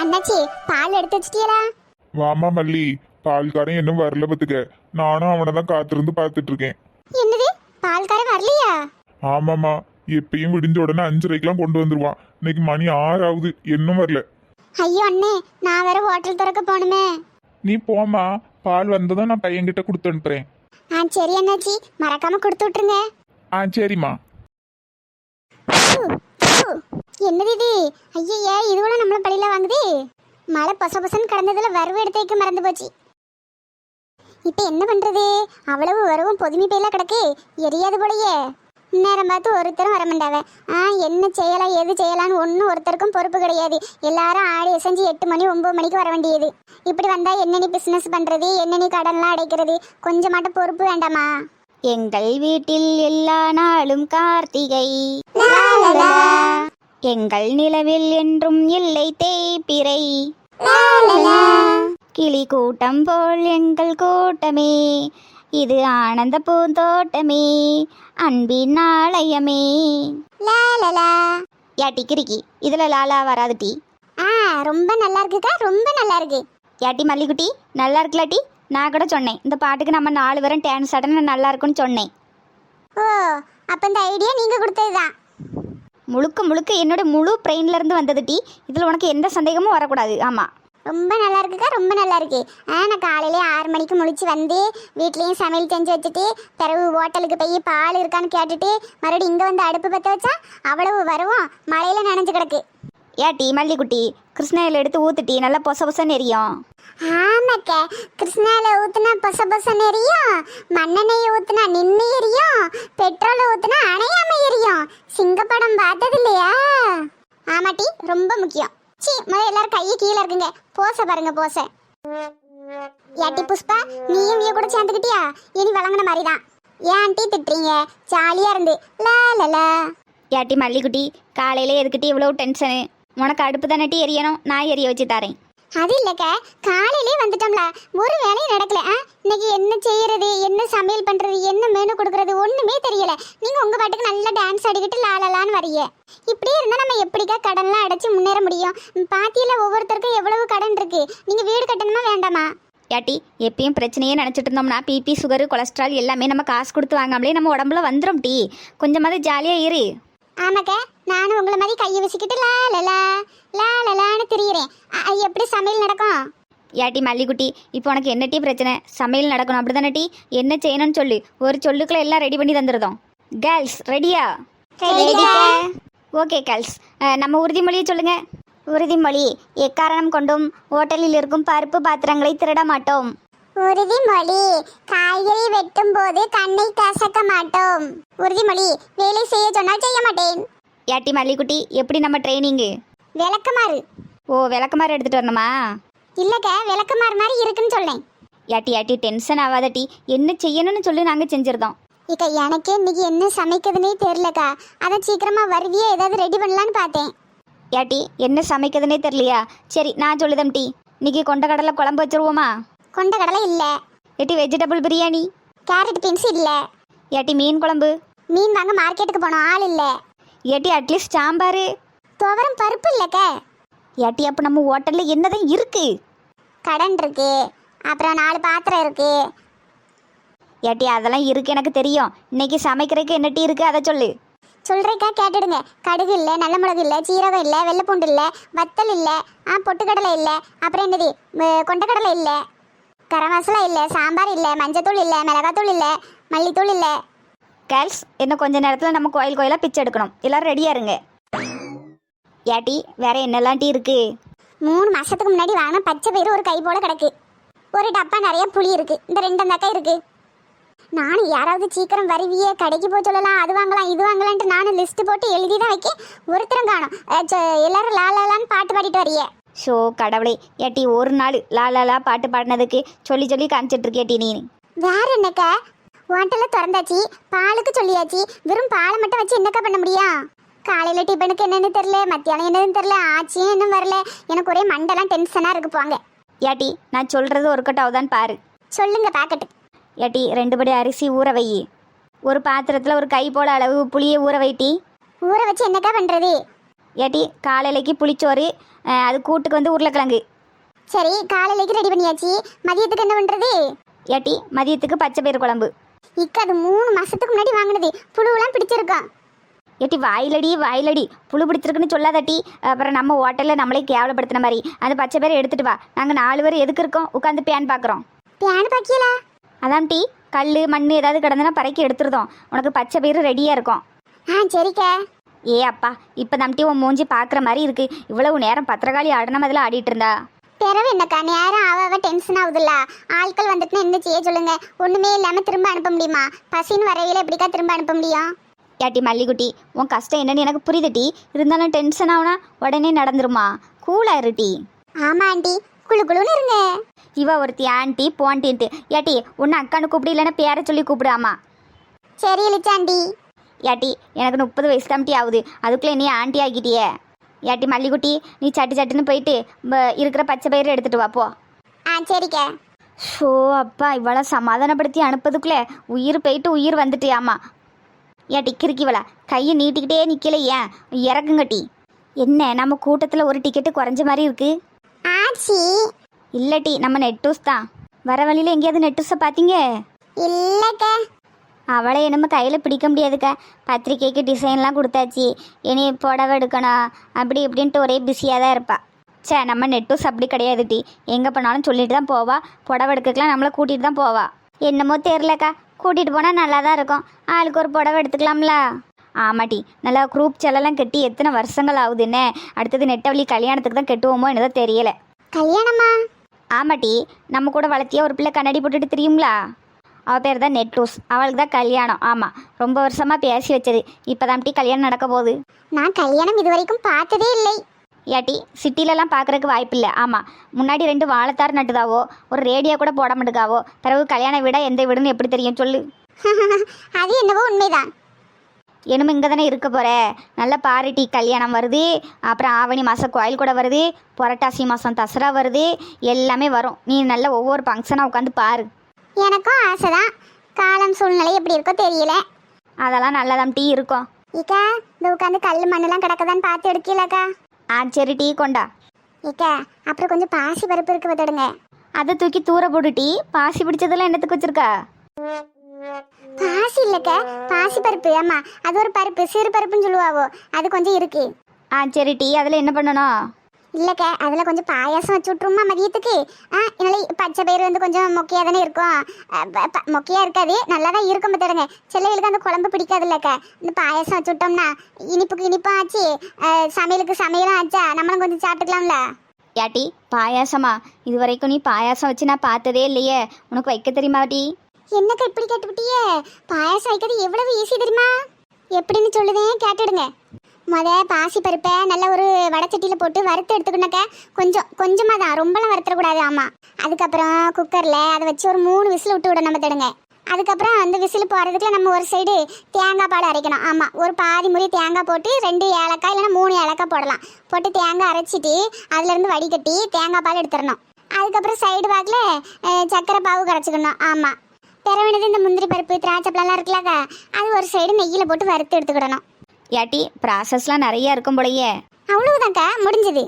அண்ணாச்சி பால் எடுத்து வச்சிட்டீங்களா வாமா மல்லி பால்காரன் இன்னும் வரல பத்துக்க. நானும் அவனை தான் காத்திருந்து பார்த்துட்டு இருக்கேன் என்னது? பால்காரன் வரலையா? ஆமாம்மா எப்பயும் விடிஞ்ச உடனே அஞ்சரைக்கெல்லாம் கொண்டு வந்துருவான். இன்னைக்கு மணி ஆறு ஆகுது இன்னும் வரல. ஐயோ அண்ணே நான் வேற ஹோட்டல் திறக்க போகணுமே. நீ போம்மா பால் வந்ததும் நான் பையன்கிட்ட கொடுத்து அனுப்புறேன். ஆ சரி அண்ணாச்சி மறக்காம கொடுத்து விட்டுருங்க. ஆ சரிம்மா. என்னது இது ஐயய்யா இது கூட நம்மள பள்ளியில வாங்குது. மழை பொச பொசன்னு கடந்ததுல வரவு எடுத்து வைக்க மறந்து போச்சு. இப்போ என்ன பண்றது? அவ்வளவு வரவும் பொதுமை பேல கிடக்கு. எரியாது போலயே. நேரம் பார்த்து ஒருத்தரும் வர மாட்டாவ ஆ என்ன செய்யலாம் எது செய்யலாம்னு ஒன்றும் ஒருத்தருக்கும் பொறுப்பு கிடையாது. எல்லாரும் ஆடி எசைஞ்சு எட்டு மணி ஒன்பது மணிக்கு வர வேண்டியது. இப்படி வந்தா என்ன நீ பிசினஸ் பண்றது? என்ன நீ கடன்லாம் அடைக்கிறது? கொஞ்சமாட்டும் பொறுப்பு வேண்டாமா? எங்கள் வீட்டில் எல்லா நாளும் கார்த்திகை. எங்கள் நிலவில் என்றும் இல்லை தேய்பிறை கிளி கூட்டம் போல் எங்கள் கூட்டமே இது ஆனந்த பூந்தோட்டமே அன்பின் ஆலயமே. லாலலா. யாட்டி கிறுக்கி. இதுல லாலா வராது டீ. ஆ ரொம்ப நல்லா இருக்குக்கா ரொம்ப நல்லா இருக்கு. யாட்டி மல்லிகுட்டி நல்லா இருக்குலாட்டி நான் கூட சொன்னேன். இந்த பாட்டுக்கு நம்ம நாலு பேரும் டான்ஸ் ஆடினா நல்லா இருக்கும்னு சொன்னேன். ஓ அப்ப இந்த ஐடியா நீங்க கொடுத்ததுதான். முழுக்க முழுக்க என்னோட முழு பிரெயின்லேருந்து வந்தது டீ. இதில் உனக்கு எந்த சந்தேகமும் வரக்கூடாது. ஆமாம் ரொம்ப நல்லா இருக்குக்கா ரொம்ப நல்லா இருக்கு. ஆ நான் காலையிலே ஆறு மணிக்கு முழிச்சு வந்து வீட்லேயும் சமையல் செஞ்சு வச்சுட்டு பிறகு ஹோட்டலுக்கு போய் பால் இருக்கான்னு கேட்டுட்டு மறுபடியும் இங்கே வந்து அடுப்பு பற்ற வச்சா அவ்வளவு வருவோம் மழையில் நனைஞ்சு கிடக்கு. ஏட்டி மல்லிக்குட்டி கிருஷ்ணகிரியில் எடுத்து ஊத்துட்டி நல்லா பொச பொசன்னு எரியும். ஆமாக்க கிருஷ்ணால ஊத்துனா பொச பொசன்னு எரியும் மண்ணெண்ணெய் ஊத்துனா நின்று எரியும் பெட்ரோலை ஊத்துனா அணையாம எரியும். சிங்கப்படம் பார்த்தது இல்லையா ஆமாட்டி ரொம்ப முக்கியம். சி முதல்ல எல்லாரும் கையை கீழே இருக்குங்க போச பாருங்க போச. ஏட்டி புஷ்பா நீயும் இவ கூட சேர்ந்துக்கிட்டியா இனி வழங்கின மாதிரி தான் ஏன் ஆண்டி திட்டுறீங்க? ஜாலியா இருந்து. லா லா லா. ஏட்டி மல்லிக்குட்டி காலையில எதுக்கிட்டி இவ்வளோ டென்ஷனு உனக்கு அடுப்பு தானே டீ எரியணும்? நான் எரிய வச்சு தரேன். அது இல்லைக்க காலையிலே வந்துட்டோம்ல. ஒரு வேலையும் நடக்கல. ஆ இன்னைக்கு என்ன செய்யறது என்ன சமையல் பண்றது என்ன மெனு கொடுக்கறது ஒண்ணுமே தெரியல. நீங்க உங்க பாட்டுக்கு நல்லா டான்ஸ் ஆடிக்கிட்டு லாலலான்னு வரீங்க இப்படியே இருந்தா நம்ம எப்படிக்கா கடன்லாம் அடைச்சு முன்னேற முடியும்? பாத்தியில ஒவ்வொருத்தருக்கும் எவ்வளவு கடன் இருக்கு? நீங்க வீடு கட்டணுமா வேண்டாமா? ஏட்டி எப்பயும் பிரச்சனையே நினச்சிட்டு இருந்தோம்னா பிபி சுகரு கொலஸ்ட்ரால் எல்லாமே நம்ம காசு கொடுத்து வாங்காமலே நம்ம உடம்புல வந்துடும் டீ. கொஞ்சமாவது ஜாலியாக இரு. ஆமாக்க நானும் உங்களை மாதிரி கையை வச்சுக்கிட்டு லாலலா லாலலான்னு திரியிறேன். அ, அ, எப்படி சமையல் நடக்கும்? ஏட்டி மல்லிக்குட்டி இப்போ உனக்கு என்ன டீ பிரச்சனை? சமையல் நடக்கணும் அப்படி தானே டீ? என்ன செய்யணும்னு சொல்லு. ஒரு சொல்லுக்குள்ள எல்லாம் ரெடி பண்ணி தந்துருதோம் கேர்ள்ஸ் ரெடியா ஓகே கேர்ள்ஸ் நம்ம உறுதிமொழியை சொல்லுங்க. உறுதிமொழி எக்காரணம் கொண்டும் ஹோட்டலில் இருக்கும் பருப்பு பாத்திரங்களை திருட மாட்டோம். உறுதிமொழி காய்கறி வெட்டும் போது கண்ணை கசக்க மாட்டோம். உறுதிமொழி வேலை செய்ய சொன்னால் செய்ய மாட்டேன். ஏட்டி மல்லிக்குட்டி எப்படி நம்ம ட்ரைனிங்கு? விளக்குமாறு. ஓ விளக்கமாறு எடுத்துட்டு வரணுமா? இல்லக்க விளக்குமாறு மாதிரி இருக்குன்னு சொல்லேன் ஏட்டி ஏட்டி டென்ஷன் ஆகாத டீ. என்ன செய்யணும்னு சொல்லி நாங்கள் செஞ்சிருந்தோம். இக்க எனக்கே இன்னைக்கு என்ன சமைக்கிறதுனே தெரியலக்கா. அதான் சீக்கிரமா வருவியே ஏதாவது ரெடி பண்ணலான்னு பார்த்தேன். ஏட்டி என்ன சமைக்கிறதுனே தெரியலையா? சரி நான் சொல்லுதம் டீ. இன்னைக்கு கொண்டக்கடலை குழம்பு வச்சிருவோமா? கொண்ட கடலை இல்ல. ஏட்டி வெஜிடபிள் பிரியாணி. கேரட் பீன்ஸ் இல்ல. ஏட்டி மீன் குழம்பு. மீன் வாங்க மார்க்கெட்டுக்கு போனோம் ஆள் இல்ல. ஏட்டி அட்லீஸ்ட் சாம்பார். துவரம் பருப்பு இல்லைக்க? ஏட்டி அப்போ நம்ம ஹோட்டலில் என்னதான் இருக்கு? கடன் இருக்கு. அப்புறம் நாலு பாத்திரம் இருக்கு. ஏட்டி அதெல்லாம் இருக்கு எனக்கு தெரியும். இன்னைக்கு சமைக்கிறதுக்கு என்ன டீ இருக்கு? அதை சொல்லு. சொல்றேக்கா கேட்டுடுங்க. கடுகு இல்லை நல்ல மிளகு இல்லை சீரகம் இல்லை வெள்ளைப்பூண்டு இல்லை வத்தல் இல்லை ஆ பொட்டுக்கடலை இல்லை அப்புறம் என்னது? ம- கொண்டக்கடலை இல்லை கரம் மசாலா இல்லை சாம்பார் இல்லை மஞ்சத்தூள் இல்லை மிளகாத்தூள் இல்லை மல்லித்தூள் இல்லை. கேர்ள்ஸ் இன்னும் கொஞ்ச நேரத்தில் நம்ம கோயில் கோயிலாக பிச்சை எடுக்கணும். எல்லாரும் ரெடியாக இருங்க. ஏட்டி வேற என்னெல்லாம் டீ இருக்கு? மூணு மாசத்துக்கு முன்னாடி வாங்கின பச்சை பயிறு ஒரு கை போல கிடக்கு. ஒரு டப்பா நிறைய புளி இருக்கு. இந்த ரெண்டு அந்தாக்கா இருக்கு. நானும் யாராவது சீக்கிரம் வருவியே கடைக்கு போய் சொல்லலாம் அது வாங்கலாம் இது வாங்கலான்ட்டு நானும் லிஸ்ட் போட்டு எழுதி தான் வைக்க ஒருத்தரும் காணும். எல்லாரும் லாலாலான்னு பாட்டு பாடிட்டு வரியே. ஷோ கடவுளே ஏட்டி ஒரு நாள் லா லா லா பாட்டு பாடினதுக்கு சொல்லி சொல்லி காமிச்சிட்டு இருக்கேட்டி நீ. வேற என்னக்கா? ஹோட்டல்ல திறந்தாச்சு பாலுக்கு சொல்லியாச்சு. வெறும் பாலை மட்டும் வச்சு என்னக்கா பண்ண முடியும்? காலையில டிஃபனுக்கு என்னன்னு தெரியல மத்தியானம் என்னன்னு தெரியல ஆச்சியும் இன்னும் வரல. எனக்கு ஒரே மண்டெல்லாம் டென்ஷனா இருக்கு போங்க. ஏட்டி நான் சொல்றது ஒரு கட்டாவதான் பாரு. சொல்லுங்க பாக்கெட்டு. ஏட்டி ரெண்டு படி அரிசி ஊற வை. ஒரு பாத்திரத்தில் ஒரு கை போல அளவு புளியை ஊற வைட்டி ஊற வச்சு என்னக்கா பண்றது? ஏட்டி காலையிலைக்கு புளிச்சோறு அஹ், அது கூட்டுக்கு வந்து உருளைக்கிழங்கு. சரி காலையிலேக்கு ரெடி பண்ணியாச்சு. மதியத்துக்கு என்ன பண்றது? ஏட்டி மதியத்துக்கு பச்சை பயிறு குழம்பு. இக்க அது மூணு மாசத்துக்கு முன்னாடி வாங்கினது. புழுவெல்லாம் பிடிச்சிருக்கான் ஏட்டி வாயிலடி வாயிலடி. புழு பிடிச்சிருக்குன்னு சொல்லாதட்டி. அப்புறம் நம்ம ஹோட்டலில் நம்மளே கேவலப்படுத்தின மாதிரி. அந்த பச்சை பயிரை எடுத்துட்டு வா. நாங்கள் நாலு பேர் எதுக்கு இருக்கோம்? உட்காந்து பேன் பார்க்குறோம் பியானு பாக்கியல? அதான் டீ. கல் மண் ஏதாவது கிடந்துன்னா பறக்கி எடுத்துருதோம். உனக்கு பச்சை பயிறு ரெடியாக இருக்கும். ஆ சரிக்கா. ஏ அப்பா இப்போ தம்டி உன் மூஞ்சி பார்க்குற மாதிரி இருக்கு. இவ்வளவு நேரம் பத்திரகாளி ஆடின மாதிரில ஆடிட்டு இருந்தா. பிறவு என்னக்கா? நேரம் ஆவ ஆவ டென்ஷன் ஆகுதுல்ல ஆட்கள் வந்துட்டுனா என்ன செய்ய சொல்லுங்க? ஒண்ணுமே இல்லாம திரும்ப அனுப்ப முடியுமா? பசின்னு வரையில எப்படிக்கா திரும்ப அனுப்ப முடியும்? ஏட்டி மல்லிகுட்டி உன் கஷ்டம் என்னன்னு எனக்கு புரியுதுட்டி இருந்தாலும் டென்ஷன் ஆகுனா உடனே நடந்துருமா? கூலா இருட்டி ஆமா ஆண்டி. குளு குளுன்னு இருங்க. இவ ஒருத்தி ஆண்டி போன்ட்டின்ட்டு ஏட்டி உன்னை அக்கானு கூப்பிடு இல்லைன்னா பேரை சொல்லி கூப்பிடாமா சரி இளிச்சாண்டி ஏட்டி எனக்கு முப்பது வயசு தாம்ட்டி ஆகுது அதுக்குள்ளே நீ ஆண்டி ஆக்கிட்டியே ஏட்டி மல்லிகுட்டி நீ சட்டு சட்டுன்னு போயிட்டு ப- இருக்கிற பச்சை பயிரை எடுத்துட்டு வா போ. ஆ சரிக்கா. ஷோ அப்பா இவ்வளோ சமாதானப்படுத்தி அனுப்பதுக்குள்ளே உயிர் போயிட்டு உயிர் வந்துட்டியாமா? ஏட்டி கிறுக்கிவளா கையை நீட்டிக்கிட்டே நிற்கல ஏன்? இறக்குங்கட்டி. என்ன நம்ம கூட்டத்தில் ஒரு டிக்கெட்டு குறைஞ்ச மாதிரி இருக்கு? ஆச்சி. இல்லட்டி நம்ம நெட்டூஸ் தான். வர வழியில் எங்கேயாவது நெட்டூஸை பார்த்தீங்க இல்லக்கா. அவளை நம்ம கையில் பிடிக்க முடியாதுக்கா. பத்திரிக்கைக்கு டிசைன்லாம் கொடுத்தாச்சு. இனி புடவை எடுக்கணும். அப்படி இப்படின்ட்டு ஒரே பிஸியாக தான் இருப்பா. சே நம்ம நெட்டூஸ் அப்படி கிடையாது டி எங்கே போனாலும் சொல்லிட்டு தான் போவா. புடவை எடுக்கலாம் நம்மளை கூட்டிகிட்டு தான் போவா. என்னமோ தெரிலக்கா கூட்டிகிட்டு போனால் நல்லா தான் இருக்கும். ஆளுக்கு ஒரு புடவை எடுத்துக்கலாம்ல. ஆமாட்டி நல்லா குரூப் செலெல்லாம் கட்டி எத்தனை வருஷங்கள் ஆகுது என்ன அடுத்தது நெட்டவழி கல்யாணத்துக்கு தான் கட்டுவோமோ என்னதோ தெரியல. கல்யாணமா? ஆமாட்டி நம்ம கூட வளர்த்தியா ஒரு பிள்ளை கண்ணாடி போட்டுட்டு தெரியுங்களா அவள் பேர் தான் நெட்டூஸ். அவளுக்கு தான் கல்யாணம். ஆமாம் ரொம்ப வருஷமாக பேசி வச்சது. இப்போ தான் கல்யாணம் நடக்க போகுது. நான் கல்யாணம் இது வரைக்கும் பார்த்ததே இல்லை. ஏட்டி சிட்டிலலாம் பார்க்குறதுக்கு வாய்ப்பு இல்லை ஆமாம் முன்னாடி ரெண்டு வாழைத்தார் நட்டுதாவோ ஒரு ரேடியோ கூட போட மாட்டுக்காவோ பிறகு கல்யாண வீடா எந்த வீடுன்னு எப்படி தெரியும் சொல்லு. அது என்னவோ உண்மைதான். என்னமோ இங்கே தானே இருக்க போகிற நல்ல பாரிட்டி கல்யாணம் வருது. அப்புறம் ஆவணி மாதம் கோயில் கூட வருது. புரட்டாசி மாதம் தசரா வருது. எல்லாமே வரும். நீ நல்ல ஒவ்வொரு ஃபங்க்ஷனாக உட்காந்து பாரு. எனக்கும் ஆசைதான். காலம் சூழ்நிலை எப்படி இருக்கோ தெரியல. அதெல்லாம் நல்லதாம் டீ இருக்கும் இக்கா இந்த உட்காந்து கல் மண்ணெல்லாம் கிடக்குதான்னு பார்த்து எடுக்கலக்கா. ஆ சரி டீ கொண்டா. இக்கா அப்புறம் கொஞ்சம் பாசி பருப்பு இருக்கு பார்த்துடுங்க அதை தூக்கி தூர போட்டு டீ. பாசி பிடிச்சதெல்லாம் என்னத்துக்கு வச்சிருக்கா? பாசி இல்லக்க பாசி பருப்பு. ஆமா அது ஒரு பருப்பு சிறு பருப்புன்னு சொல்லுவாவோ அது கொஞ்சம் இருக்கு. ஆ சரி டீ. அதில் என்ன பண்ணணும்? இல்லக்க அதுல கொஞ்சம் பாயாசம் வச்சு விட்ருமா மதியத்துக்கு? ஆ என்னால பச்சை பயிறு வந்து கொஞ்சம் மொக்கையா தானே இருக்கும். அ, ப- ப- மொக்கையா இருக்காது நல்லா தான் இருக்கும் பார்த்துடுங்க சிலைகளுக்கு அந்த குழம்பு பிடிக்காது இல்லக்க. இந்த பாயாசம் வச்சு விட்டோம்னா இனிப்புக்கு இனிப்பும் ஆச்சு. சமையலுக்கு சமையலும் ஆச்சா? நம்மளும் கொஞ்சம் சாப்பிட்டுக்கலாம்ல? ஏட்டி பாயாசமா? இது வரைக்கும் நீ பாயாசம் வச்சு நான் பார்த்ததே இல்லையே. உனக்கு வைக்க தெரியுமா டீ? என்னக்கா இப்படி கேட்டுவிட்டியே? பாயாசம் வைக்கிறது எவ்வளவு ஈஸி தெரியுமா? எப்படின்னு சொல்லுதேன் கேட்டுடுங்க முத பாசி பருப்பை நல்ல ஒரு வடச்சட்டியில் போட்டு வறுத்து எடுத்துக்கணுக்கா கொஞ்சம் கொஞ்சமாக தான். ரொம்பலாம் வறுத்துடக்கூடாது ஆமாம் அதுக்கப்புறம் குக்கரில் அதை வச்சு ஒரு மூணு விசில் விட்டு விட நம்ம தடுங்க. அதுக்கப்புறம் அந்த விசில் போகிறதுக்குள்ள நம்ம ஒரு சைடு தேங்காய் பால் அரைக்கணும். ஆமாம் ஒரு பாதி முறி தேங்காய் போட்டு ரெண்டு ஏலக்காய் இல்லைன்னா மூணு ஏலக்காய் போடலாம். போட்டு தேங்காய் அரைச்சிட்டு அதுலேருந்து வடிகட்டி தேங்காய் பால் எடுத்துடணும். அதுக்கப்புறம் சைடு பாக்கில் சக்கரை பாவு கரைச்சிக்கணும். ஆமாம் பிறவினது இந்த முந்திரி பருப்பு திராட்சை பழம்லாம் இருக்குல்லக்கா. அது ஒரு சைடு நெய்யில் போட்டு வறுத்து எடுத்துக்கிடணும். ஏட்டி ப்ராசஸ்லாம் நிறைய இருக்கும் போலயே. அவ்வளவுதான்க்கா முடிஞ்சது.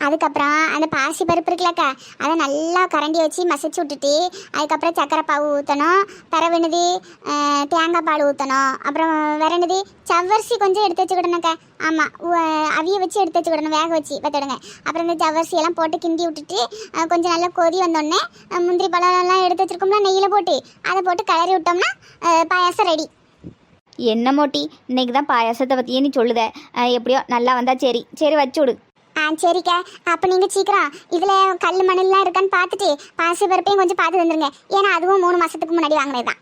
அதுக்கப்புறம் அந்த பாசி பருப்பு இருக்குல்லக்கா அதை நல்லா கரண்டி வச்சு மசிச்சு விட்டுட்டு அதுக்கப்புறம் சக்கரை பாவு ஊற்றணும் பிறவினது தேங்காய் பால் ஊற்றணும் அப்புறம் வேற சவ்வரிசி கொஞ்சம் எடுத்து வச்சுக்கிடணுக்கா ஆமாம் அவிய வச்சு எடுத்து வச்சுக்கிடணும் வேக வச்சு பார்த்துடுங்க அப்புறம் இந்த சவ்வரிசி எல்லாம் போட்டு கிண்டி விட்டுட்டு கொஞ்சம் நல்லா கொதி வந்தோடனே முந்திரி முந்திரி பழம்லாம் எடுத்து வச்சுருக்கோம்னா நெய்யில் போட்டு அதை போட்டு கிளறி விட்டோம்னா பாயாசம் ரெடி என்ன மோட்டி இன்னைக்கு தான் பாயாசத்தை பற்றியே நீ சொல்லுத. அஹ், எப்படியோ நல்லா வந்தா சரி. சரி வச்சு விடு. ஆ சரிக்கா. அப்போ நீங்கள் சீக்கிரம் இதில் கல் மணல்லாம் இருக்கான்னு பார்த்துட்டு பாசி பருப்பையும் கொஞ்சம் பார்த்து தந்துருங்க ஏன்னா அதுவும் மூணு மாதத்துக்கு முன்னாடி வாங்கினது தான்